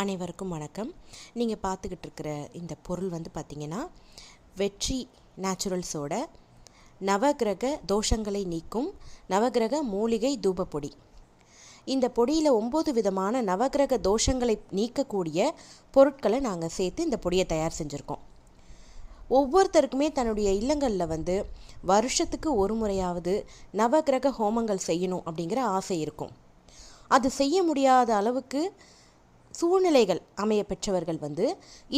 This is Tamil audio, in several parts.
அனைவருக்கும் வணக்கம். நீங்கள் பார்த்துக்கிட்டு இருக்கிற இந்த பொருள் வந்து பார்த்திங்கன்னா வெற்றி நேச்சுரல்ஸோட நவகிரக தோஷங்களை நீக்கும் நவகிரக மூலிகை தூபப்பொடி. இந்த பொடியில் ஒம்பது விதமான நவகிரக தோஷங்களை நீக்கக்கூடிய பொருட்களை நாங்கள் சேர்த்து இந்த பொடியை தயார் செஞ்சுருக்கோம். ஒவ்வொருத்தருக்குமே தன்னுடைய இல்லங்களில் வந்து வருஷத்துக்கு ஒரு முறையாவது நவகிரக ஹோமங்கள் செய்யணும் அப்படிங்கிற ஆசை இருக்கும். அது செய்ய முடியாத அளவுக்கு சூழ்நிலைகள் அமைய பெற்றவர்கள் வந்து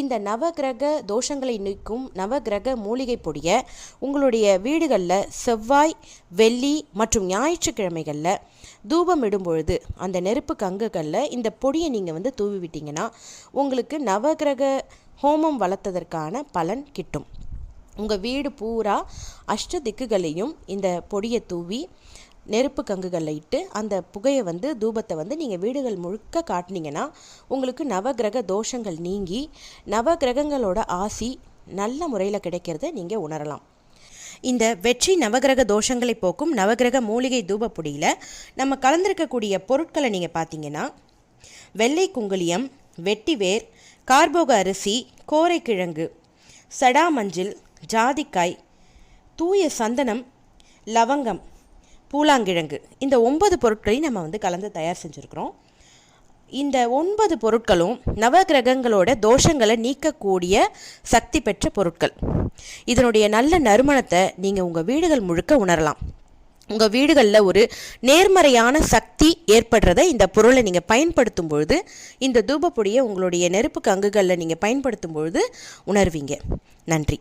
இந்த நவகிரக தோஷங்களை நீக்கும் நவகிரக மூலிகை பொடியை உங்களுடைய வீடுகளில் செவ்வாய் வெள்ளி மற்றும் ஞாயிற்றுக்கிழமைகளில் தூபம் இடும்பொழுது அந்த நெருப்பு கங்குகளில் இந்த பொடியை நீங்கள் வந்து தூவி விட்டீங்கன்னா உங்களுக்கு நவகிரக ஹோமம் வளர்த்ததற்கான பலன் கிட்டும். உங்கள் வீடு பூரா அஷ்ட திக்குகளையும் இந்த பொடியை தூவி நெருப்பு கங்குகளில் இட்டு அந்த புகையை வந்து தூபத்தை வந்து நீங்கள் வீடுகள் முழுக்க காட்டினீங்கன்னா உங்களுக்கு நவகிரக தோஷங்கள் நீங்கி நவகிரகங்களோட ஆசி நல்ல முறையில் கிடைக்கிறத நீங்கள் உணரலாம். இந்த வெற்றி நவகிரக தோஷங்களை போக்கும் நவகிரக மூலிகை தூபப்பொடியில் நம்ம கலந்திருக்கக்கூடிய பொருட்களை நீங்கள் பார்த்தீங்கன்னா வெள்ளை குங்குளியம் வெட்டிவேர் கார்போக அரிசி கோரைக்கிழங்கு சடா மஞ்சள் ஜாதிக்காய் தூய சந்தனம் லவங்கம் பூலாங்கிழங்கு. இந்த ஒன்பது பொருட்களையும் நம்ம வந்து கலந்து தயார் செஞ்சுருக்கிறோம். இந்த ஒன்பது பொருட்களும் நவகிரகங்களோட தோஷங்களை நீக்கக்கூடிய சக்தி பெற்ற பொருட்கள். இதனுடைய நல்ல நறுமணத்தை நீங்கள் உங்கள் வீடுகள் முழுக்க உணரலாம். உங்கள் வீடுகளில் ஒரு நேர்மறையான சக்தி ஏற்படுறத இந்த பொருளை நீங்கள் பயன்படுத்தும் பொழுது இந்த தூபப்பொடியை உங்களுடைய நெருப்பு கங்குகளில் நீங்கள் பயன்படுத்தும் பொழுது உணர்வீங்க. நன்றி.